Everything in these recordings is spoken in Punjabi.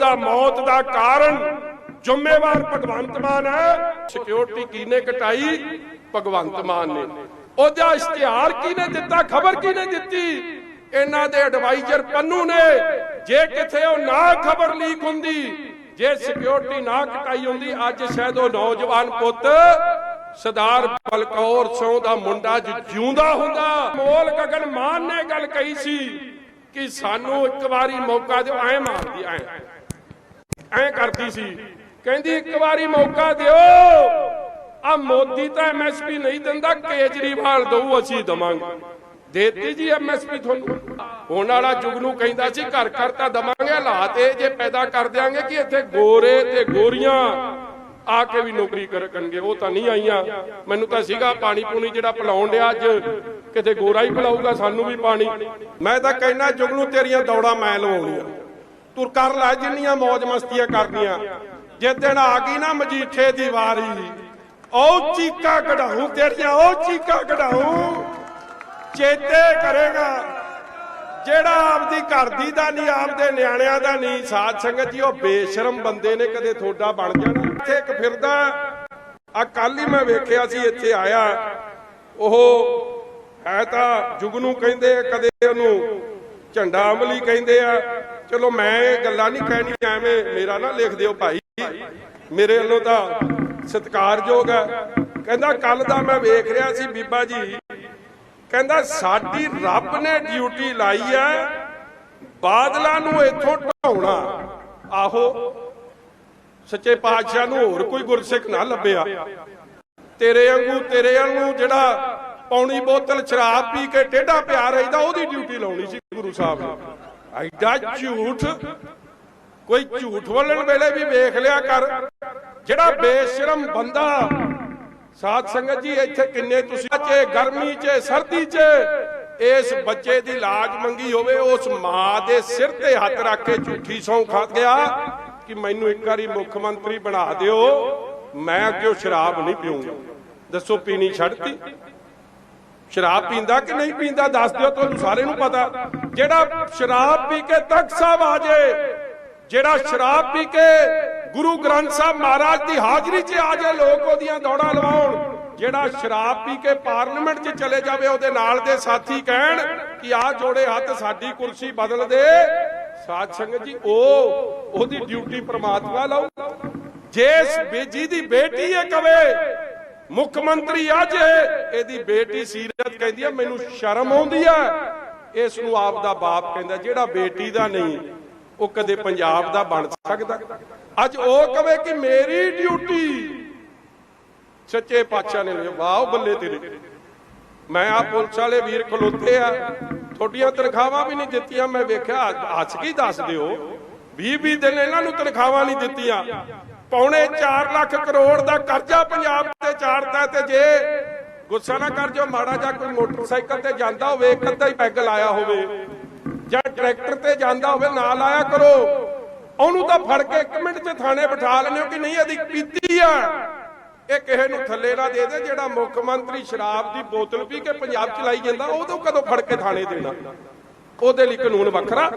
ਦਾ ਮੌਤ ਦਾ ਕਾਰਨ ਜ਼ਿੰਮੇਵਾਰ ਭਗਵੰਤ ਮਾਨ ਹੈ। ਸਿਕਿਉਰਿਟੀ ਕਿਹਨੇ ਕਟਾਈ? ਭਗਵੰਤ ਮਾਨ ਨੇ। ਉਹਦਾ ਇਸ਼ਤਿਹਾਰ ਕਿਹਨੇ ਦਿੱਤਾ? ਖਬਰ ਕਿਹਨੇ ਦਿੱਤੀ? ਇਹਨਾਂ ਦੇ ਐਡਵਾਈਜ਼ਰ ਪੰਨੂ ਨੇ। ਜੇ ਕਿਥੇ ਉਹ ਨਾ ਖਬਰ ਲੀਕ ਹੁੰਦੀ, ਜੇ ਸਿਕਿਉਰਿਟੀ ਨਾ ਕਟਾਈ ਹੁੰਦੀ, ਅੱਜ ਸ਼ਾਇਦ ਉਹ ਨੌਜਵਾਨ ਪੁੱਤ ਸਰਦਾਰ ਬਲਕੌਰ ਸਿੰਘ ਦਾ ਮੁੰਡਾ ਜਿਉਂਦਾ ਹੁੰਦਾ। ਮੋਲ ਗਗਨ ਮਾਨ ਨੇ ਗੱਲ ਕਹੀ ਸੀ ਕਿ ਸਾਨੂੰ ਇੱਕ ਵਾਰੀ ਮੌਕਾ ਦਿਓ, ਐ ਮਾਰਦੀ, ਐ। ਐ ਕਰਦੀ ਸੀ। ਕਹਿੰਦੀ, ਇੱਕ ਵਾਰੀ ਮੌਕਾ ਦਿਓ। ਆ ਮੋਦੀ ਤਾਂ ਐਮਐਸਪੀ ਨਹੀਂ ਦਿੰਦਾ, ਕੇਜਰੀਵਾਲ ਦਊ, ਅਸੀਂ ਦਵਾਂਗੇ। ਦੇਤੀ ਜੀ ਐਮਐਸਪੀ ਤੁਹਾਨੂੰ। ਹੁਣ ਵਾਲਾ ਜੁਗਨੂ ਕਹਿੰਦਾ ਸੀ, ਘਰ ਘਰ ਤਾਂ ਦਵਾਂਗੇ, ਹਾਲਾਤ ਇਹ ਜੇ ਪੈਦਾ ਕਰ ਦਿਆਂਗੇ ਕਿ ਇੱਥੇ ਗੋਰੇ ਤੇ ਗੋਰੀਆਂ ਆ ਕੇ ਵੀ ਨੌਕਰੀ ਕਰਨਗੇ। ਉਹ ਤਾਂ ਨਹੀਂ ਆਈਆਂ। ਮੈਨੂੰ ਤਾਂ ਸੀਗਾ ਪਾਣੀ ਪੂਣੀ ਜਿਹੜਾ ਪਿਲਾਉਣ ਡਿਆ ਅੱਜ। ਕਿਤੇ ਗੋਰਾ ਹੀ ਪਿਲਾਊਗਾ, ਸਾਨੂੰ ਵੀ ਪਾਣੀ। ਮੈਂ ਤਾਂ ਕਹਿਣਾ ਜੁਗਨੂ ਤੇਰੀਆਂ ਦੌੜਾਂ ਮੈਂ ਲਵਾਉਣੀਆਂ। ਤੁਰ ਕਰ ਲੈ, ਜਿੰਨੀਆਂ ਮੌਜ ਮਸਤੀਆਂ ਕਰਦੀਆਂ ਜੇ ਦਿਨ ਆ ਗਈ ਨਾ ਮਜੀਠੇ ਦੀ ਵਾਰੀ, ਉਹ ਚੀਕਾ ਕਢਾਉ ਤੇਰੀਆਂ, ਉਹ ਚੀਕਾ ਕਢਾਉ ਚੇਤੇ ਕਰੇਗਾ, ਜਿਹੜਾ ਆਪਦੀ ਘਰ ਦੀ ਦਾ ਨਹੀਂ, ਆਪਦੇ ਨਿਆਣਿਆਂ ਦਾ ਨਹੀਂ, ਸਾਧ ਸੰਗਤ ਜੀ, ਉਹ ਬੇਸ਼ਰਮ ਬੰਦੇ ਨੇ, ਕਦੇ ਥੋੜਾ ਬਣ ਜਾਣਾ, ਇੱਥੇ ਇੱਕ ਫਿਰਦਾ। ਆ ਕੱਲ ਹੀ ਮੈਂ ਵੇਖਿਆ ਸੀ, ਇੱਥੇ ਆਇਆ। ਉਹ ਹੈ ਤਾਂ ਜੁਗਨੂ ਕਹਿੰਦੇ ਆ, ਕਦੇ ਉਹਨੂੰ ਝੰਡਾ ਅਮਲੀ ਕਹਿੰਦੇ ਆ। ਚਲੋ ਮੈਂ ਇਹ ਗੱਲਾਂ ਨਹੀਂ ਕਹਿਣੀਆਂ, ਐਵੇਂ ਮੇਰਾ ਨਾ ਲਿਖ ਦਿਓ ਭਾਈ। ਮੇਰੇ ਵੱਲੋਂ ਤਾਂ ਸਤਿਕਾਰਯੋਗ ਹੈ। ਕਹਿੰਦਾ ਕੱਲ ਦਾ ਮੈਂ ਵੇਖ ਰਿਹਾ ਸੀ ਬੀਬਾ ਜੀ। ਕਹਿੰਦਾ, ਸਾਡੀ ਰੱਬ ਨੇ ਡਿਊਟੀ ਲਾਈ ਹੈ, ਬਾਦਲਾਂ ਨੂੰ ਇੱਥੋਂ ਢਾਉਣਾ। ਆਹੋ, ਸੱਚੇ ਪਾਤਸ਼ਾਹ ਨੂੰ ਹੋਰ ਕੋਈ ਗੁਰਸਿੱਖ ਨਾ ਲੱਭਿਆ। ਤੇਰੇ ਵਾਂਗੂ ਤੇਰੇ ਵਾਂਗੂ ਜਿਹੜਾ ਪੌਣੀ ਬੋਤਲ ਸ਼ਰਾਬ ਪੀ ਕੇ ਟੇਢਾ ਪਿਆ ਰਹਿੰਦਾ, ਉਹਦੀ ਡਿਊਟੀ ਲਾਉਣੀ ਸੀ ਗੁਰੂ ਸਾਹਿਬ ਨੇ। ਐਡਾ ਝੂਠ। ਕੋਈ ਝੂਠ ਬੋਲਣ ਵੇਲੇ ਵੀ ਵੇਖ ਲਿਆ ਕਰ। ਜਿਹੜਾ ਬੇਸ਼ਰਮ ਬੰਦਾ। ਸਾਧ ਸੰਗਤ ਜੀ, ਇੱਥੇ ਕਿੰਨੇ ਤੁਸੀਂ ਚ, ਗਰਮੀ ਚ, ਸਰਦੀ ਚ। ਇਸ ਬੱਚੇ ਦੀ ਲਾਜ ਮੰਗੀ ਹੋਵੇ, ਉਸ ਮਾਂ ਦੇ ਸਿਰ ਤੇ ਹੱਥ ਰੱਖ ਕੇ ਝੂਠੀ ਸੌਂ ਖਾ ਗਿਆ ਕਿ ਮੈਨੂੰ ਇੱਕ ਵਾਰੀ ਮੁੱਖ ਮੰਤਰੀ ਬਣਾ ਦਿਓ। ਮੈਂ ਅੱਗੇ ਸ਼ਰਾਬ ਨਹੀਂ ਪੀਊਂਗਾ? ਦੱਸੋ ਪੀਣੀ ਛੱਡਤੀ? ਸ਼ਰਾਬ ਪੀਂਦਾ ਕਿ ਨਹੀਂ ਪੀਂਦਾ, ਦੱਸ ਦਿਓ ਤੁਹਾਨੂੰ ਸਾਰਿਆਂ ਨੂੰ ਪਤਾ। ਜਿਹੜਾ ਸ਼ਰਾਬ ਪੀ ਕੇ ਤਖਤ ਸਾਹਿਬ ਆ ਜੇ, ਜਿਹੜਾ ਸ਼ਰਾਬ ਪੀ ਕੇ ਗੁਰੂ ਗ੍ਰੰਥ ਸਾਹਿਬ ਮਹਾਰਾਜ ਦੀ ਹਾਜ਼ਰੀ 'ਚ ਆ ਜੇ, ਲੋਕ ਉਹਦੀਆਂ ਦੌੜਾਂ ਲਵਾਉਣ। ਜਿਹੜਾ ਸ਼ਰਾਬ ਪੀ ਕੇ ਪਾਰਲੀਮੈਂਟ 'ਚ ਚਲੇ ਜਾਵੇ, ਉਹਦੇ ਨਾਲ ਦੇ ਸਾਥੀ ਕਹਿਣ ਕਿ ਆ ਜੋੜੇ ਹੱਥ ਸਾਡੀ ਕੁਰਸੀ ਬਦਲ ਦੇ। ਸਾਧ ਸੰਗਤ ਜੀ, ਉਹ, ਉਹਦੀ ਡਿਊਟੀ ਪ੍ਰਮਾਤਮਾ ਲਾਉ ਜੇ ਜਿਹਦੀ ਬੇਟੀ ਇਹ ਕਵੇ ਮੁੱਖ ਮੰਤਰੀ ਅੱਜ ਇਹਦੀ ਬੇਟੀ ਸੀਰਤ ਕਹਿੰਦੀ ਆ, ਮੈਨੂੰ ਸ਼ਰਮ ਆਉਂਦੀ ਆ। ਇਸ ਨੂੰ ਆਪ ਦਾ ਬਾਪ ਕਹਿੰਦਾ, ਜਿਹੜਾ ਬੇਟੀ ਦਾ ਨਹੀਂ, ਉਹ ਕਦੇ ਪੰਜਾਬ ਦਾ ਬਣ ਸਕਦਾ। ਅੱਜ ਉਹ ਕਵੇ ਕਿ ਮੇਰੀ ਡਿਊਟੀ ਸੱਚੇ ਪਾਤਸ਼ਾਹ ਨੇ ਲਿਆ। ਵਾਹ ਬੱਲੇ ਤੇਰੇ। ਮੈਂ ਆ ਪੁਲਿਸ ਵਾਲੇ ਵੀਰ ਖਲੋਤੇ ਆ। ਤੁਹਾਡੀਆਂ ਤਨਖਾਹਾਂ ਵੀ ਨਹੀਂ ਦਿੱਤੀਆਂ। ਮੈਂ ਵੇਖਿਆ ਹੱਸ ਕੀ ਦੱਸ ਦਿਓ। 20 20 ਦਿਨ ਇਹਨਾਂ ਨੂੰ ਤਨਖਾਹਾਂ ਨਹੀਂ ਦਿੱਤੀਆਂ। ਪੌਣੇ 4 ਲੱਖ ਕਰੋੜ ਦਾ ਕਰਜ਼ਾ ਪੰਜਾਬ ਤੇ ਚਾੜਦਾ ਤੇ ਜੇ ਗੁੱਸਾ ਨਾ ਕਰ ਜੋ ਮਾੜਾ ਜਾਂ ਕੋਈ ਮੋਟਰਸਾਈਕਲ ਤੇ ਜਾਂਦਾ ਹੋਵੇ, ਇੱਕ ਅੱਧਾ ਹੀ ਪੈਗ ਲਾਇਆ ਹੋਵੇ, ਜਾਂ ਟਰੈਕਟਰ ਤੇ ਜਾਂਦਾ ਹੋਵੇ, ਨਾ ਲਾਇਆ ਕਰੋ। ਉਹਨੂੰ ਤਾਂ ਫੜ ਕੇ 1 ਮਿੰਟ 'ਚ ਥਾਣੇ ਬਿਠਾ ਲੈਂਦੇ ਹੋ ਕਿ ਨਹੀਂ, ਇਹਦੀ ਪੀਤੀ ਆ। ਇਹ ਕਿਸੇ ਨੂੰ ਥੱਲੇ ਨਾ ਦੇ ਦੇ, ਜਿਹੜਾ ਮੁੱਖ ਮੰਤਰੀ ਸ਼ਰਾਬ ਦੀ ਬੋਤਲ ਪੀ ਕੇ ਪੰਜਾਬ ਚ ਲਾਈ ਜਾਂਦਾ ਉਦੋਂ ਕਦੋਂ ਫੜ ਕੇ ਥਾਣੇ ਦੇਣਾ? ਉਹਦੇ ਲਈ ਕਾਨੂੰਨ ਵੱਖਰਾ।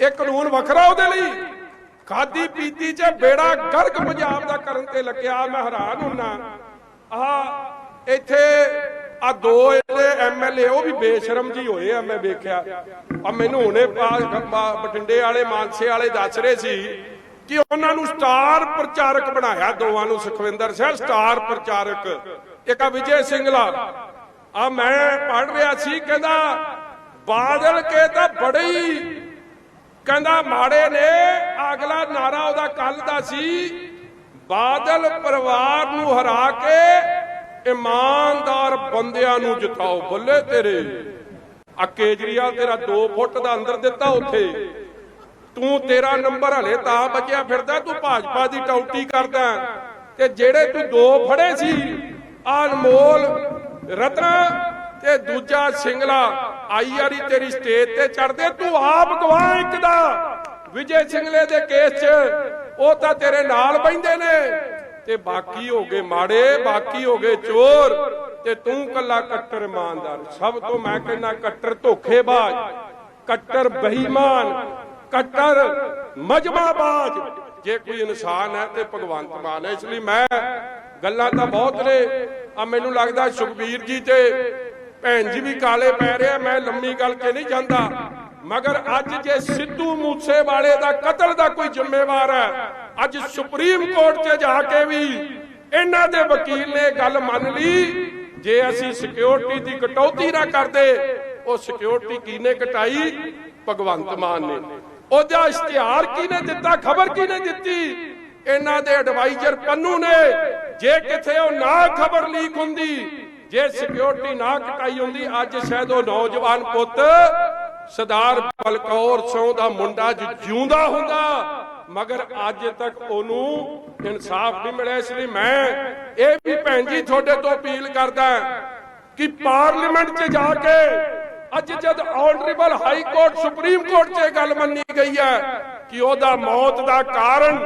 ਇਹ ਕਾਨੂੰਨ ਵੱਖਰਾ ਉਹਦੇ ਲਈ। ਖਾਦੀ ਪੀਤੀ ਚ ਬੇੜਾ ਗਰਕ ਪੰਜਾਬ ਦਾ ਕਰਨ ਤੇ ਲੱਗਿਆ, ਮੈਂ ਹੈਰਾਨ ਹੁੰਨਾ। ਆਹ, ਇੱਥੇ ਆ ਦੋ ਇਹਦੇ ਐਮਐਲਏ ਉਹ ਵੀ ਬੇਸ਼ਰਮ ਜੀ ਹੋਏ ਆ, ਮੈਂ ਵੇਖਿਆ। ਆ ਮੈਨੂੰ ਹੁਣੇ ਪਾ- ਬਠਿੰਡੇ ਵਾਲੇ, ਮਾਨਸੇ ਵਾਲੇ ਦੱਸ ਰਹੇ ਸੀ ਕਿ ਉਹਨਾਂ ਨੂੰ ਸਟਾਰ ਪ੍ਰਚਾਰਕ ਬਣਾਇਆ ਦੋਵਾਂ ਨੂੰ, ਸੁਖਵਿੰਦਰ ਸਿੰਘ, ਸਟਾਰ ਪ੍ਰਚਾਰਕ। ਇੱਕ ਆ ਵਿਜੇ ਸਿੰਘਲਾ ਆ ਮੈਂ ਪੜ ਰਿਹਾ ਸੀ, ਕਹਿੰਦਾ, ਬਾਦਲ ਕੇ ਤਾਂ ਬੜੇ ਕਹਿੰਦਾ ਮਾੜੇ ਨੇ, ਅਗਲਾ ਨਾਰਾ ਉਹਦਾ ਕੱਲ ਦਾ ਸੀ। ਬਾਦਲ ਪਰਿਵਾਰ ਨੂੰ ਹਰਾ ਕੇ ਇਮਾਨਦਾਰ ਬੰਦਿਆਂ ਨੂੰ ਜਿਤਾਓ, ਬੱਲੇ ਤੇਰੇ। ਆ ਕੇਜਰੀਵਾਲ ਤੇਰਾ 2 ਫੁੱਟ ਦਾ ਅੰਦਰ ਦਿੱਤਾ ਉੱਥੇ। ਤੂੰ ਤੇਰਾ ਨੰਬਰ ਹਲੇ ਤਾਂ ਬਚਿਆ ਫਿਰਦਾ, ਤੂੰ ਭਾਜਪਾ ਦੀ ਟੌਟੀ ਕਰਦਾ। ਤੇ ਜਿਹੜੇ ਤੂੰ ਦੋ ਫੜੇ ਸੀ ਆ ਅਨਮੋਲ ਰਤਨਾ ਤੇ ਦੂਜਾ ਸਿੰਗਲਾ, ਆਈ ਆਰੀ ਤੇਰੀ ਸਟੇਜ ਤੇ ਚੜਦੇ ਤੂੰ ਆਪ ਗਵਾਹ ਇੱਕ ਦਾ। ਵਿਜੇ ਸਿੰਗਲੇ ਦੇ ਕੇਸ 'ਚ, ਉਹ ਤਾਂ ਤੇਰੇ ਨਾਲ ਬੈੰਦੇ ਨੇ। ਤੇ ਬਾਕੀ ਹੋ ਗਏ ਮਾੜੇ, ਬਾਕੀ ਹੋ ਗਏ ਚੋਰ, ਤੇ ਤੂੰ ਕੱਲਾ ਕੱਟਰ ਇਮਾਨਦਾਰ। ਸਭ ਤੋਂ ਮੈਂ ਕਹਿੰਦਾ ਕੱਟਰ ਧੋਖੇਬਾਜ਼, ਕੱਟਰ ਬੇਈਮਾਨ, ਕੱਟਰ ਮਜਮਾਬਾਜ਼। ਜੇ ਕੋਈ ਇਨਸਾਨ ਹੈ ਤੇ ਭਗਵੰਤ ਮਾਨ ਹੈ, ਇਸ ਲਈ ਮੈਂ ਗੱਲਾਂ ਤਾਂ ਬਹੁਤ ਨੇ। ਆ ਮੈਨੂੰ ਲੱਗਦਾ ਸੁਖਬੀਰ ਜੀ ਤੇ ਭੈਣ ਜੀ ਵੀ ਕਾਲੇ ਪੈ ਰਿਹਾ, ਮੈਂ ਲੰਮੀ ਗੱਲ ਕੇ ਨਹੀਂ ਜਾਂਦਾ। ਮਗਰ ਅੱਜ ਜੇ ਸਿੱਧੂ ਮੂਸੇ ਵਾਲੇ ਦਾ ਕਤਲ ਦਾ ਕੋਈ ਜ਼ਿੰਮੇਵਾਰ ਹੈ, ਅੱਜ ਸੁਪਰੀਮ ਕੋਰਟ 'ਚ ਜਾ ਕੇ ਵੀ ਇਹਨਾਂ ਦੇ ਵਕੀਲ ਨੇ ਗੱਲ ਮੰਨ ਲਈ, ਜੇ ਅਸੀਂ ਸਿਕਿਉਰਿਟੀ ਦੀ ਕਟੌਤੀ ਨਾ ਕਰਦੇ, ਉਹ ਸਿਕਿਉਰਿਟੀ ਕਿਹਨੇ ਕਟਾਈ? ਭਗਵੰਤ ਮਾਨ ਨੇ। ਉਹਦਾ ਇਸ਼ਤਿਹਾਰ ਕਿਹਨੇ ਦਿੱਤਾ? ਖਬਰ ਕਿਨੇ ਦਿੱਤੀ? ਇਹਨਾਂ ਦੇ ਐਡਵਾਈਜ਼ਰ ਪੰਨੂ ਨੇ। ਜੇ ਕਿਥੇ ਉਹ ਨਾ ਖਬਰ ਲੀਕ ਹੁੰਦੀ ਜੇ ਸਿਕਿਉਰਿਟੀ ਨਾ ਕਟਾਈ ਹੁੰਦੀ, ਅੱਜ ਸ਼ਾਇਦ ਉਹ ਨੌਜਵਾਨ ਪੁੱਤ ਸਰਦਾਰ ਬਲਕੌਰ ਸਿੰਘ ਦਾ ਮੁੰਡਾ ਜਿਉਂਦਾ ਹੁੰਦਾ। ਮਗਰ ਅੱਜ ਤੱਕ ਉਹਨੂੰ ਇਨਸਾਫ ਨਹੀਂ ਮਿਲਿਆ, ਇਸ ਲਈ ਮੈਂ ਇਹ ਵੀ ਭੈਣ ਜੀ ਤੁਹਾਡੇ ਤੋਂ ਅਪੀਲ ਕਰਦਾ ਕਿ ਪਾਰਲੀਮੈਂਟ 'ਚ ਜਾ ਕੇ ਅੱਜ ਜਦ honourable high court supreme court 'ਚ ਇਹ ਗੱਲ ਮੰਨੀ ਗਈ ਹੈ ਕਿ ਉਹਦਾ ਮੌਤ ਦਾ ਕਾਰਨ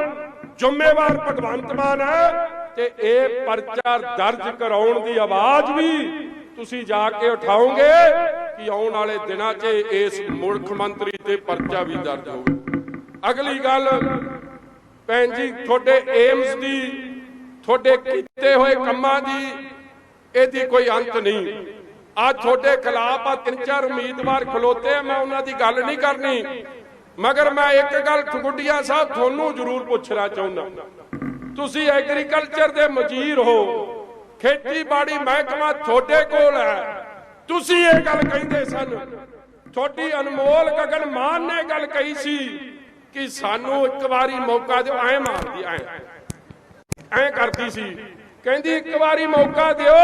ਜ਼ਿੰਮੇਵਾਰ ਭਗਵੰਤ ਮਾਨ ਹੈ। ਤੇ ਇਹ ਪਰਚਾ ਦਰਜ ਕਰਾਉਣ ਦੀ ਆਵਾਜ਼ ਵੀ ਤੁਸੀਂ ਜਾ ਕੇ ਉਠਾਓਗੇ ਕਿ ਆਉਣ ਵਾਲੇ ਦਿਨਾਂ 'ਚ ਇਸ ਮੁੱਖ ਮੰਤਰੀ ਤੇ ਪਰਚਾ ਵੀ ਦਰਜ ਹੋਵੇ। ਅਗਲੀ ਗੱਲ, ਭੈਣ ਜੀ, ਤੁਹਾਡੇ ਏਮਸ ਦੀ, ਤੁਹਾਡੇ ਕੀਤੇ ਹੋਏ ਕੰਮਾਂ ਦੀ ਇਹਦੀ ਕੋਈ ਅੰਤ ਨਹੀਂ। ਆ ਤੁਹਾਡੇ ਖਿਲਾਫ ਆ ਤਿੰਨ ਚਾਰ ਉਮੀਦਵਾਰ ਖਲੋਤੇ ਆ, ਮੈਂ ਉਹਨਾਂ ਦੀ ਗੱਲ ਨਹੀਂ ਕਰਨੀ। ਮਗਰ ਮੈਂ ਇੱਕ ਗੱਲ ਖਗੁੱਡੀਆ ਸਾਹਿਬ ਤੁਹਾਨੂੰ ਜ਼ਰੂਰ ਪੁੱਛਣਾ ਚਾਹੁੰਦਾ। ਤੁਸੀਂ ਐਗਰੀਕਲਚਰ ਦੇ ਮਜੀਰ ਹੋ। ਖੇਤੀਬਾੜੀ ਮਹਿਕਮਾ ਤੁਹਾਡੇ ਕੋਲ ਹੈ। ਤੁਸੀਂ ਇਹ ਗੱਲ ਕਹਿੰਦੇ ਸਨ। ਤੁਹਾਡੀ ਅਨਮੋਲ ਗਗਨ ਮਾਨ ਨੇ ਗੱਲ ਕਹੀ ਸੀ ਕਿ ਸਾਨੂੰ ਇੱਕ ਵਾਰੀ ਮੌਕਾ ਦਿਓ। ਐ ਮਾਰਦੀ, ਐ। ਐ ਕਰਦੀ ਸੀ। ਕਹਿੰਦੀ, ਇੱਕ ਵਾਰੀ ਮੌਕਾ ਦਿਓ।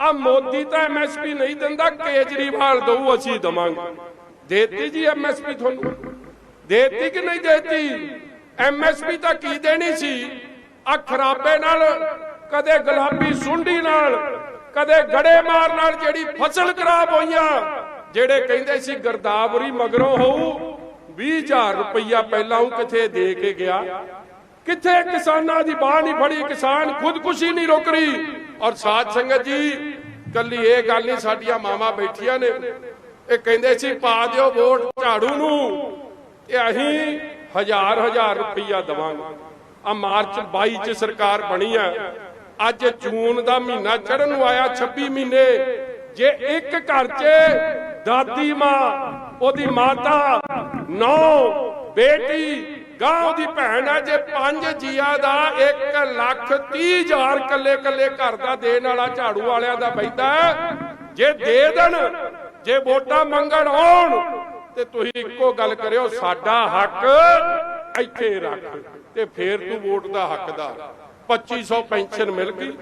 ਆ ਮੋਦੀ ਤਾਂ ਐਮਐਸਪੀ ਨਹੀਂ ਦਿੰਦਾ, ਕੇਜਰੀਵਾਲ ਦਊ ਅਸੀਂ ਦਵਾਂਗੇ। ਦੇਤੀ ਜੀ ਐਮਐਸਪੀ ਤੁਹਾਨੂੰ। ਦੇਤੀ ਕਿ ਨਹੀਂ ਦੇਤੀ? ਐਮਐਸਪੀ ਤਾਂ ਕੀ ਦੇਣੀ ਸੀ? ਆ ਖਰਾਬੇ ਨਾਲ, ਕਦੇ ਗੁਲਾਬੀ ਸੁੰਡੀ ਨਾਲ, ਕਦੇ ਗੜੇ ਮਾਰ ਨਾਲ ਜਿਹੜੀ ਫਸਲ ਖਰਾਬ ਹੋਈਆਂ। ਜਿਹੜੇ ਕਹਿੰਦੇ ਸੀ ਗਰਦਾਵਰੀ ਮਗਰੋਂ ਹੋਊ 20000 ਰੁਪਈਆ ਪਹਿਲਾਂ ਉਹ ਕਿਥੇ ਦੇ ਕੇ ਗਿਆ? ਕਿੱਥੇ ਕਿਸਾਨਾਂ ਦੀ ਬਾਹ ਨਹੀਂ ਫੜੀ, ਕਿਸਾਨ ਖੁਦਕੁਸ਼ੀ ਨਹੀਂ ਰੋਕ ਰਹੀ? ਔਰ ਸਾਧ ਸੰਗਤ ਜੀ, ਕੱਲੀ ਇਹ ਗੱਲ ਨਹੀਂ, ਸਾਡੀਆਂ ਮਾਵਾਂ ਬੈਠੀਆਂ ਨੇ। ਇਹ ਕਹਿੰਦੇ ਸੀ, ਪਾ ਦਿਓ ਵੋਟ ਝਾੜੂ ਨੂੰ। ਇਹ ਅਸੀਂ ਹਜ਼ਾਰ ਹਜ਼ਾਰ ਰੁਪਈਆ ਦਵਾਂਗੇ। ਆ ਮਾਰਚ 22 ਚ ਸਰਕਾਰ ਬਣੀ ਆ ਅੱਜ ਜੂਨ ਦਾ ਮਹੀਨਾ ਚੜਨ ਨੂੰ ਆਇਆ 26 ਮਹੀਨੇ। ਜੇ ਇੱਕ ਘਰ 'ਚ ਦਾਦੀ ਮਾਂ, ਉਹਦੀ ਮਾਤਾ, ਨੌ, ਬੇਟੀ, ਗਾਂ ਉਹਦੀ ਭੈਣ ਹੈ, ਜੇ ਪੰਜ ਜੀਆਂ ਦਾ 1 ਲੱਖ 30 ਹਜ਼ਾਰ ਕੱਲੇ ਕੱਲੇ ਘਰ ਦਾ ਦੇਣ ਵਾਲਾ ਝਾੜੂ ਵਾਲਿਆਂ ਦਾ ਪੈਂਦਾ ਜੇ ਦੇ ਦੇਣ, ਜੇ ਵੋਟਾਂ ਮੰਗਣ ਆਉਣ ਤੇ ਤੁਸੀਂ ਇੱਕੋ ਗੱਲ ਕਰਿਓ, ਸਾਡਾ ਹੱਕ ਇੱਥੇ ਰੱਖ ਤੇ ਫੇਰ ਤੂੰ ਵੋਟ ਦਾ ਹੱਕਦਾਰ। 2500 ਪੈਨਸ਼ਨ ਮਿਲ ਗਈ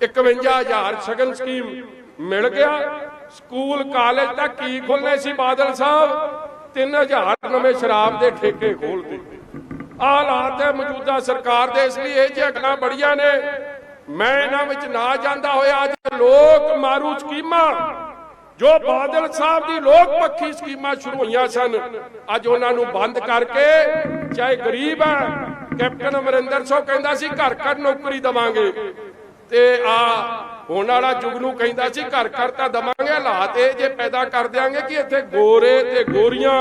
51000 ਸ਼ਗਨ ਸਕੀਮ ਮਿਲ ਗਿਆ। ਸਕੂਲ, ਕਾਲਜ ਤੱਕ ਕੀ ਖੁੱਲਨੇ ਸੀ ਬਾਦਲ ਸਾਹਿਬ? 3000 ਨਵੇਂ ਸ਼ਰਾਬ ਦੇ ਠੇਕੇ ਖੋਲ ਦਿੱਤੇ। ਹਾਲਾਤ ਹੈ ਮੌਜੂਦਾ ਸਰਕਾਰ ਦੇ, ਇਸ ਲਈ ਇਹ ਝਗੜਾਂ ਬੜੀਆਂ ਨੇ। ਮੈਂ ਇਹਨਾਂ ਵਿੱਚ ਨਾ ਜਾਂਦਾ ਹੋਇਆ, ਅੱਜ ਲੋਕ ਮਾਰੂ ਸਕੀਮਾਂ। ਜੋ ਬਾਦਲ ਸਾਹਿਬ ਦੀ ਲੋਕ ਪੱਖੀ ਸਕੀਮਾਂ ਸ਼ੁਰੂ ਹੋਈਆਂ ਸਨ, ਅੱਜ ਉਹਨਾਂ ਨੂੰ ਬੰਦ ਕਰਕੇ ਚਾਹੇ ਗਰੀਬ ਹੈ, ਕੈਪਟਨ ਅਮਰਿੰਦਰ ਸਿੰਘ ਕਹਿੰਦਾ ਸੀ ਘਰ ਘਰ ਨੌਕਰੀ ਦਵਾਂਗੇ। ਤੇ ਆ ਹੁਣ ਵਾਲਾ ਜੁਗਨੂ ਕਹਿੰਦਾ ਸੀ ਘਰ ਘਰ ਤਾਂ ਦਵਾਂਗੇ, ਹਾਲਾਤ ਇਹ ਜੇ ਪੈਦਾ ਕਰ ਦਿਆਂਗੇ ਕਿ ਇੱਥੇ ਗੋਰੇ ਤੇ ਗੋਰੀਆਂ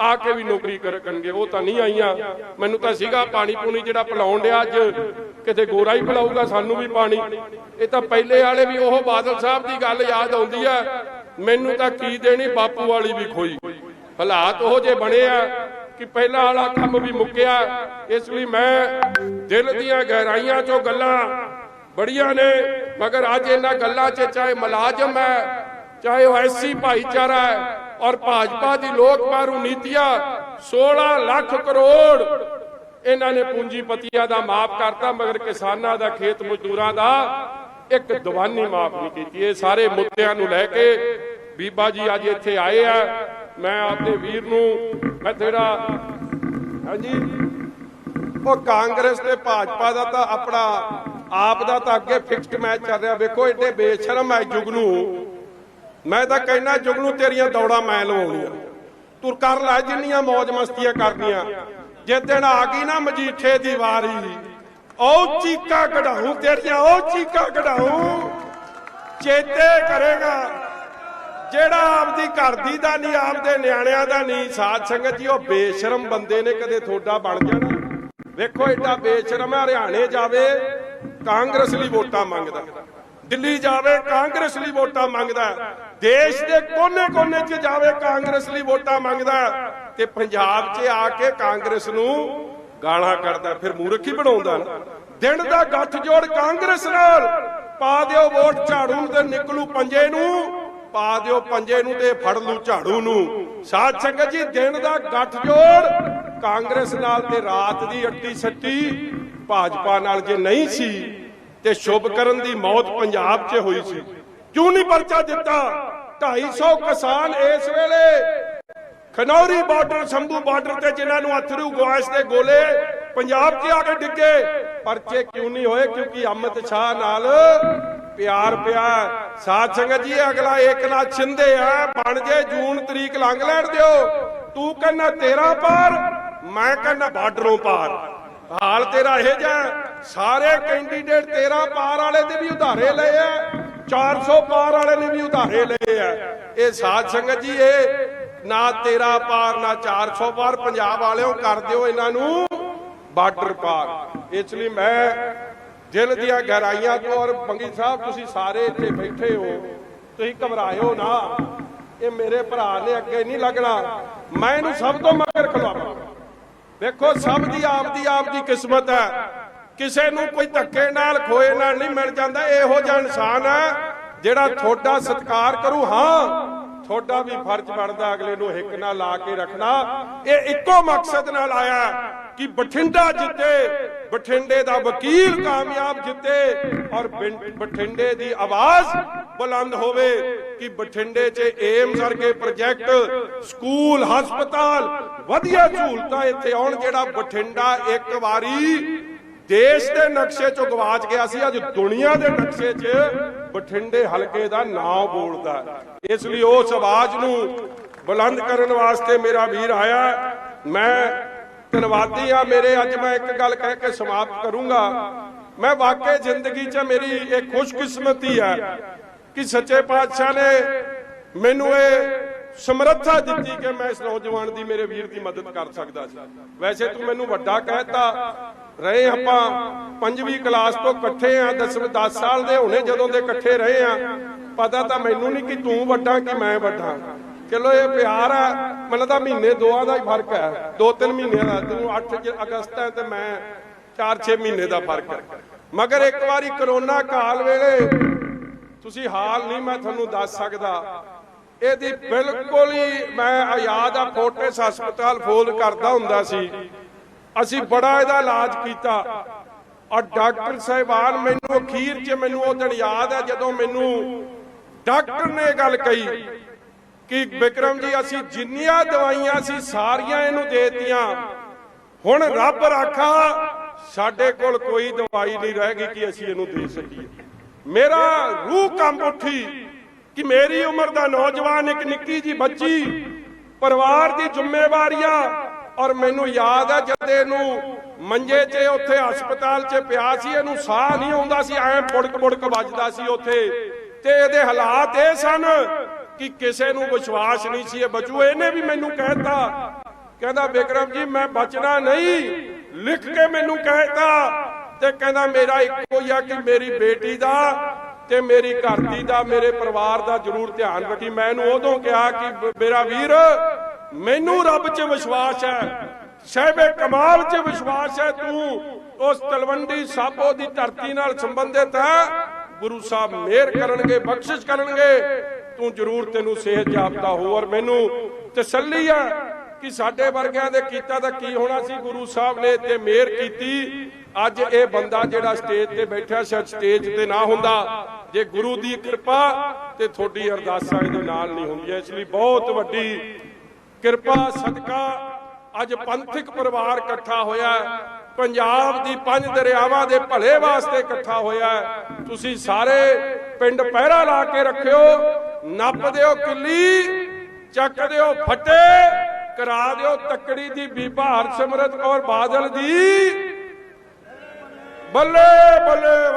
ਆ ਕੇ ਵੀ ਨੌਕਰੀ ਕਰਨਗੇ, ਉਹ ਤਾਂ ਨਹੀਂ ਆਈਆਂ। ਮੈਨੂੰ ਤਾਂ ਸੀਗਾ ਪਾਣੀ ਪੂਣੀ ਜਿਹੜਾ ਪਿਲਾਉਣ ਡਿਆ ਅੱਜ। ਕਿਤੇ ਗੋਰਾ ਹੀ ਪਿਲਾਊਗਾ, ਸਾਨੂੰ ਵੀ ਪਾਣੀ। ਇਹ ਤਾਂ ਪਹਿਲੇ ਵਾਲੇ ਵੀ ਉਹ ਬਾਦਲ ਸਾਹਿਬ ਦੀ ਗੱਲ ਯਾਦ ਆਉਂਦੀ ਆ, ਮੈਨੂੰ ਤਾਂ ਕੀ ਦੇਣੀ ਬਾਪੂ ਵਾਲੀ ਵੀ ਖੋਈ। ਹਾਲਾਤ ਉਹ ਜੇ ਬਣੇ ਆ ਕਿ ਪਹਿਲਾਂ ਵਾਲਾ ਕੰਮ ਵੀ ਮੁੱਕਿਆ, ਇਸ ਲਈ ਮੈਂ ਦਿਲ ਦੀਆਂ ਗਹਿਰਾਈਆਂ ਚੋਂ ਗੱਲਾਂ ਬੜੀਆਂ ਨੇ, ਮਗਰ ਅੱਜ ਇਹਨਾਂ ਗੱਲਾਂ 'ਚ ਚਾਹੇ ਮੁਲਾਜ਼ਮ ਹੈ, ਚਾਹੇ ਉਹ ਐਸੀ ਭਾਈਚਾਰਾ ਹੈ, ਔਰ ਭਾਜਪਾ ਦੀ ਲੋਕ ਮਾਰੂ ਨੀਤੀਆਂ 16 ਲੱਖ ਕਰੋੜ ਇਹਨਾਂ ਨੇ ਪੂੰਜੀਪਤੀਆਂ ਦਾ ਮਾਫ ਕਰਤਾ, ਮਗਰ ਕਿਸਾਨਾਂ ਦਾ ਖੇਤ ਮਜ਼ਦੂਰਾਂ ਦਾ ਇੱਕ ਦੀਵਾਨੀ ਮਾਫ ਨਹੀਂ ਕੀਤੀ। ਇਹ ਸਾਰੇ ਮੁੱਦਿਆਂ ਨੂੰ ਲੈ ਕੇ ਬੀਬਾ ਜੀ ਅੱਜ ਇੱਥੇ ਆਏ ਆ। ਮੈਂ ਆਪਦੇ ਵੀਰ ਨੂੰ, ਮੈਂ ਤੇਰਾ ਹਾਂਜੀ। ਉਹ ਕਾਂਗਰਸ ਤੇ ਭਾਜਪਾ ਦਾ ਤਾਂ ਆਪਣਾ, ਆਪ ਦਾ ਤਾਂ ਅੱਗੇ ਫਿਕਸਡ ਮੈਚ ਚੱਲ ਰਿਹਾ। ਵੇਖੋ ਏਡੇ ਬੇਸ਼ਰਮ ਐ ਜੁਗਨੂ ਮੈਂ ਤਾਂ ਕਹਿਣਾ ਜੁਗਨੂ ਤੇਰੀਆਂ ਦੌੜਾਂ ਮੈਂ ਲਵਾਉਣੀਆਂ। ਤੂੰ ਕਰ ਲੈ, ਜਿੰਨੀਆਂ ਮौज ਮਸਤੀਆਂ ਕਰਨੀਆਂ। ਜੇ ਦਿਨ ਆ ਗਈ ਨਾ ਮਜੀਠੇ ਦੀ ਵਾਰੀ, ਉਹ ਚੀਕਾ ਕਢਾਉਂ ਤੇਰੀਆਂ, ਉਹ ਚੀਕਾ ਕਢਾਉਂ ਚੇਤੇ ਕਰੇਗਾ, ਜਿਹੜਾ ਆਪਦੀ ਘਰ ਦੀ ਦਾ ਨਹੀਂ, ਆਪਦੇ ਨਿਆਣਿਆਂ ਦਾ ਨਹੀਂ। ਸਾਧ ਸੰਗਤ ਜੀ, ਉਹ ਬੇਸ਼ਰਮ ਬੰਦੇ ਨੇ ਕਦੇ ਥੋੜਾ ਬਣ ਜਾਣਾ। ਵੇਖੋ ਐਡਾ ਬੇਸ਼ਰਮ ਹੈ ਹਰਿਆਣੇ ਜਾਵੇ, ਕਾਂਗਰਸ ਲਈ ਵੋਟਾਂ ਮੰਗਦਾ। ਦਿੱਲੀ ਜਾਵੇ, ਕਾਂਗਰਸ ਲਈ ਵੋਟਾਂ ਮੰਗਦਾ। ਦੇਸ਼ ਦੇ ਕੋਨੇ-ਕੋਨੇ 'ਚ ਜਾਵੇ, ਕਾਂਗਰਸ ਲਈ ਵੋਟਾਂ ਮੰਗਦਾ। ਤੇ ਪੰਜਾਬ 'ਚ ਆ ਕੇ ਕਾਂਗਰਸ ਨੂੰ ਗਾਲਾਂ ਕੱਢਦਾ, ਫਿਰ ਮੂਰਖ ਹੀ ਬਣਾਉਂਦਾ ਨਾ। ਦਿਨ ਦਾ ਗੱਠ ਜੋੜ ਕਾਂਗਰਸ ਨਾਲ, ਪਾ ਦਿਓ ਵੋਟ ਝਾੜੂ ਤੇ ਨਿਕਲੂ ਪੰਜੇ ਨੂੰ, ਪਾ ਦਿਓ ਪੰਜੇ ਨੂੰ ਤੇ ਫੜ ਲੂ ਝਾੜੂ ਨੂੰ। ਸਾਧ ਸੰਗਤ ਜੀ, ਦਿਨ ਦਾ ਗੱਠ ਜੋੜ, ਕਾਂਗਰਸ ਨਾਲ ਤੇ ਰਾਤ ਦੀ ਅੱਟੀ ਸੱਟੀ, ਭਾਜਪਾ ਨਾਲ ਜੇ ਨਹੀਂ ਸੀ, ਤੇ ਸ਼ੁਭ ਕਰਨ ਦੀ ਮੌਤ ਪੰਜਾਬ 'ਚ ਹੋਈ ਸੀ। ਕਿਉਂ ਨਹੀਂ ਪਰਚਾ ਦਿੱਤਾ 250 ਕਿਸਾਨ ਇਸ ਵੇਲੇ ਖਨੌਰੀ ਬਾਰਡਰ, ਸ਼ੰਭੂ ਬਾਰਡਰ ਤੇ ਜਿਨ੍ਹਾਂ ਨੂੰ ਅਥਰੂ ਗਵਾਸ ਦੇ ਗੋਲੇ ਪੰਜਾਬ 'ਚ ਆ ਕੇ ਡਿੱਗੇ। ਪਰਚੇ ਕਿਉਂ ਨਹੀਂ ਹੋਏ? ਕਿਉਂਕਿ ਅਮਿਤ ਸ਼ਾਹ ਨਾਲ ਪਿਆਰ ਪਿਆ। ਸਾਧ ਸੰਗਤ ਜੀ, ਅਗਲਾ ਏਕਨਾਥ ਸ਼ਿੰਦੇ ਆ। ਬਣ ਜੇ ਜੂਨ ਤਰੀਕ ਲੰਘ ਲੈਣ ਦਿਓ। ਤੂੰ ਕਹਿੰਦਾ ਤੇਰਾ ਪਾਰ, ਮੈਂ ਕਹਿੰਦਾ ਬਾਰਡਰੋਂ ਪਾਰ। ਹਾਲ ਤੇਰਾ ਇਹ ਜਿਹਾ ਸਾਰੇ ਕੈਂਡੀਡੇਟ ਤੇਰਾ ਪਾਰ ਵਾਲੇ ਦੇ ਵੀ ਉਧਾਰੇ ਲਏ ਆ। 400 ਪਾਰ ਵਾਲੇ ਨੇ ਵੀ ਉਧਾਰੇ ਲਏ ਆ। ਇਹ ਸਾਧ ਸੰਗਤ ਜੀ, ਇਹ ਨਾ ਤੇਰਾ ਪਾਰ, ਨਾ 400 ਪਾਰ ਪੰਜਾਬ ਵਾਲਿਓ ਕਰ ਦਿਓ ਇਹਨਾਂ ਨੂੰ ਬਾਰਡਰ ਪਾਰ। ਇਸ ਲਈ ਮੈਂ ਦਿਲ ਦੀਆਂ ਗਹਿਰਾਈਆਂ ਤੋਂ ਔਰ ਬੰਗੀ ਸਾਹਿਬ, ਤੁਸੀਂ ਸਾਰੇ ਇੱਥੇ ਬੈਠੇ ਹੋ, ਤੁਸੀਂ ਘਬਰਾਇਓ ਨਾ। ਇਹ ਮੇਰੇ ਭਰਾ ਨੇ ਅੱਗੇ ਨਹੀਂ ਲੱਗਣਾ। ਮੈਂ ਇਹਨੂੰ ਸਭ ਤੋਂ ਮਗਰ ਖਲਵਾਵਾਂ ਵੇਖੋ ਸਭ ਦੀ ਆਪਦੀ ਆਪਦੀ ਕਿਸਮਤ ਹੈ। ਕਿਸੇ ਨੂੰ ਕੋਈ ਧੱਕੇ ਨਾਲ, ਖੋਏ ਨਾਲ ਨਹੀਂ ਮਿਲ ਜਾਂਦਾ। ਇਹੋ ਜਿਹਾ ਇਨਸਾਨ ਹੈ ਜਿਹੜਾ ਤੁਹਾਡਾ ਸਤਿਕਾਰ ਕਰੂ। ਹਾਂ ਤੁਹਾਡਾ ਵੀ ਫਰਜ਼ ਬਣਦਾ ਅਗਲੇ ਨੂੰ ਹਿੱਕ ਨਾਲ ਲਾ ਕੇ ਰੱਖਣਾ। ਇਹ ਇੱਕੋ ਮਕਸਦ ਨਾਲ ਆਇਆ ਕਿ ਬਠਿੰਡਾ ਜਿੱਤੇ, ਬਠਿੰਡੇ ਦਾ ਵਕੀਲ ਕਾਮਯਾਬ ਜਿੱਤੇ ਔਰ ਬਠਿੰਡੇ ਦੀ ਆਵਾਜ਼ ਬੁਲੰਦ ਹੋਵੇ ਕਿ ਬਠਿੰਡੇ 'ਚ ਏਮਸ ਵਰਗੇ ਪ੍ਰੋਜੈਕਟ, ਸਕੂਲ, ਹਸਪਤਾਲ, ਵਧੀਆ ਸਹੂਲਤਾਂ ਇੱਥੇ ਆਉਣ ਜਿਹੜਾ ਬਠਿੰਡਾ ਇੱਕ ਵਾਰੀ ਦੇਸ਼ ਦੇ ਨਕਸ਼ੇ 'ਚੋਂ ਗਵਾਚ ਗਿਆ ਸੀ। ਅੱਜ ਦੁਨੀਆ ਦੇ ਨਕਸ਼ੇ 'ਚ ਬਠਿੰਡੇ ਹਲਕੇ ਦਾ ਨਾਮ ਬੋਲਦਾ ਹੈ। ਇਸ ਲਈ ਉਸ ਆਵਾਜ਼ ਨੂੰ ਬੁਲੰਦ ਕਰਨ ਵਾਸਤੇ ਮੇਰਾ ਵੀਰ ਆਇਆ ਮੈਂ ਧੰਨਵਾਦੀ ਆ ਮੇਰੇ ਅੱਜ ਮੈਂ ਇੱਕ ਗੱਲ ਕਹਿ ਕੇ ਸਮਾਪਤ ਕਰੂੰਗਾ। ਮੈਂ ਵਾਕਈ ਜ਼ਿੰਦਗੀ 'ਚ ਮੇਰੀ ਇਹ ਖੁਸ਼ਕਿਸਮਤੀ ਹੈ ਕਿ ਸੱਚੇ ਪਾਤਸ਼ਾਹ ਨੇ ਮੈਨੂੰ ਇਹ ਸਮਰੱਥਾ ਦਿੱਤੀ ਕਿ ਮੈਂ ਇਸ ਨੌਜਵਾਨ ਦੀ ਮੇਰੇ ਵੀਰ ਦੀ ਮਦਦ ਕਰ ਸਕਦਾ ਸੀ। ਵੈਸੇ ਤੂੰ ਮੈਨੂੰ ਵੱਡਾ ਕਹਿਤਾ। ਰਹੇ ਆਪਾਂ। ਪੰਜਵੀਂ ਕਲਾਸ ਤੋਂ ਇਕੱਠੇ ਆ 10 10 ਸਾਲ ਦੇ ਹੋਣੇ ਜਦੋਂ ਦੇ ਇਕੱਠੇ ਰਹੇ ਆ, ਪਤਾ ਤਾਂ ਮੈਨੂੰ ਨਹੀਂ ਕਿ ਤੂੰ ਵੱਡਾ ਕਿ ਮੈਂ ਵੱਡਾ। ਚਲੋ ਇਹ ਪਿਆਰ ਆ, ਮੈਨੂੰ ਤਾਂ ਮਹੀਨੇ ਦੋਆਂ ਦਾ ਹੀ ਫ਼ਰਕ ਹੈ। ਦੋ ਤਿੰਨ ਮਹੀਨਿਆਂ ਦਾ, ਤੂੰ 8 ਅਗਸਤ ਹੈ ਤੇ ਮੈਂ 4-6 ਮਹੀਨੇ ਦਾ ਫ਼ਰਕ ਹੈ। ਮਗਰ ਇੱਕ ਵਾਰੀ ਕਰੋਨਾ ਕਾਲ ਵੇਲੇ ਤੁਸੀਂ ਹਾਲ ਨਹੀਂ ਮੈਂ ਤੁਹਾਨੂੰ ਦੱਸ ਸਕਦਾ। ਇਹਦੀ ਬਿਲਕੁਲ ਹੀ ਮੈਂ ਆਜ਼ਾਦ ਆ ਫੋਰਟਿਸ ਹਸਪਤਾਲ ਫੋਲ ਕਰਦਾ ਹੁੰਦਾ ਸੀ। ਅਸੀਂ ਬੜਾ ਇਹਦਾ ਇਲਾਜ ਕੀਤਾ। ਔਰ ਡਾਕਟਰ ਸਾਹਿਬਾਨ ਮੈਨੂੰ ਅਖੀਰ 'ਚ ਮੈਨੂੰ ਉਹ ਦਿਨ ਯਾਦ ਹੈ ਜਦੋਂ ਮੈਨੂੰ ਡਾਕਟਰ ਨੇ ਗੱਲ ਕਹੀ ਕਿ ਵਿਕਰਮ ਜੀ, ਅਸੀਂ ਜਿੰਨੀਆਂ ਦਵਾਈਆਂ ਸੀ ਸਾਰੀਆਂ ਇਹਨੂੰ ਦੇਤੀਆਂ। ਹੁਣ ਰੱਬ ਰਾਖਾ, ਸਾਡੇ ਕੋਲ ਕੋਈ ਦਵਾਈ ਨਹੀਂ ਰਹਿ ਗਈ ਕਿ ਅਸੀਂ ਇਹਨੂੰ ਦੇ ਸਕੀਏ। ਮੇਰਾ ਰੂਹ ਕੰਬ ਉੱਠੀ ਕਿ ਮੇਰੀ ਉਮਰ ਦਾ ਨੌਜਵਾਨ ਇੱਕ ਨਿੱਕੀ ਜੀ ਬੱਚੀ, ਪਰਿਵਾਰ ਦੀ ਜ਼ਿੰਮੇਵਾਰੀਆਂ ਔਰ ਮੈਨੂੰ ਯਾਦ ਹੈ ਜਦ ਇਹਨੂੰ ਮੰਜੇ 'ਚ ਉੱਥੇ ਹਸਪਤਾਲ 'ਚ ਪਿਆ ਸੀ, ਇਹਨੂੰ ਸਾਹ ਨਹੀਂ ਆਉਂਦਾ ਸੀ, ਐਂ ਪੁੜਕ ਪੁੜਕ ਵੱਜਦਾ ਸੀ ਉੱਥੇ। ਤੇ ਇਹਦੇ ਹਾਲਾਤ ਇਹ ਸਨ ਕਿ ਕਿਸੇ ਨੂੰ ਵਿਸ਼ਵਾਸ ਨਹੀਂ ਸੀ। ਇਹ ਬਚੂ, ਇਹਨੇ ਵੀ ਮੈਨੂੰ ਕਹਿਤਾ। ਕਹਿੰਦਾ ਵਿਕਰਮ ਜੀ, ਮੈਂ ਬਚਣਾ ਨਹੀਂ। ਲਿਖ ਕੇ ਮੈਨੂੰ ਕਹਿਤਾ। ਤੇ ਕਹਿੰਦਾ, ਮੇਰਾ ਇੱਕੋ ਹੀ ਆ ਕਿ ਮੇਰੀ ਬੇਟੀ ਦਾ ਤੇ ਮੇਰੀ ਘਰ ਦੀ ਦਾ, ਮੇਰੇ ਪਰਿਵਾਰ ਦਾ ਜ਼ਰੂਰ ਧਿਆਨ ਰੱਖੀ। ਮੈਂ ਇਹਨੂੰ ਉਦੋਂ ਕਿਹਾ ਕਿ, ਮੇਰਾ ਵੀਰ ਮੈਨੂੰ ਰੱਬ 'ਚ ਵਿਸ਼ਵਾਸ ਹੈ ਸਹਿਬੇ ਕਮਾਲ 'ਚ ਵਿਸ਼ਵਾਸ ਹੈ ਤੂੰ ਉਸ ਤਲਵੰਡੀ ਸਾਬੋ ਦੀ ਧਰਤੀ ਨਾਲ ਸੰਬੰਧਿਤ ਹੈ। ਗੁਰੂ ਸਾਹਿਬ ਮਿਹਰ ਕਰਨਗੇ, ਬਖਸ਼ਿਸ਼ ਕਰਨਗੇ। ਤੂੰ ਜ਼ਰੂਰ ਤੈਨੂੰ ਸਿਹਤ ਜਾਪਦਾ ਹੋ ਔਰ ਮੈਨੂੰ ਤਸੱਲੀ ਹੈ ਕਿ ਸਾਡੇ ਵਰਗਿਆਂ ਦੇ ਕੀਤਾ ਤਾਂ ਕੀ ਹੋਣਾ ਸੀ। ਗੁਰੂ ਸਾਹਿਬ ਨੇ ਤੇ ਮਿਹਰ ਕੀਤੀ। ਅੱਜ ਇਹ ਬੰਦਾ ਜਿਹੜਾ ਸਟੇਜ ਤੇ ਬੈਠਾ, ਸ਼ਾਇਦ ਸਟੇਜ ਤੇ ਨਾ ਹੁੰਦਾ। ਜੇ ਗੁਰੂ ਦੀ ਕਿਰਪਾ ਤੇ ਤੁਹਾਡੀ ਅਰਦਾਸਾਂ ਇਹਦੇ ਨਾਲ ਨਹੀਂ ਹੁੰਦੀਆਂ, ਇਸ ਲਈ ਬਹੁਤ ਵੱਡੀ ਕਿਰਪਾ ਸਦਕਾ। ਅੱਜ ਪੰਥਕ ਪਰਿਵਾਰ ਇਕੱਠਾ ਹੋਇਆ ਪੰਜਾਬ ਦੀ ਪੰਜ ਦਰਿਆਵਾਂ ਦੇ ਭਲੇ ਵਾਸਤੇ ਇਕੱਠਾ ਹੋਇਆ ਤੁਸੀਂ ਸਾਰੇ ਪਿੰਡ ਪਹਿਰਾ ਲਾ ਕੇ ਰੱਖਿਓ। ਨੱਪ ਦਿਓ ਕਿੱਲੀ, ਚੱਕ ਦਿਓ ਫੱਟੇ, ਕਰਾ ਦਿਓ ਤੱਕੜੀ ਦੀ ਬੀਬਾ ਹਰਸਿਮਰਤ ਕੌਰ ਬਾਦਲ ਦੀ। ਬੱਲੇ ਬੱਲੇ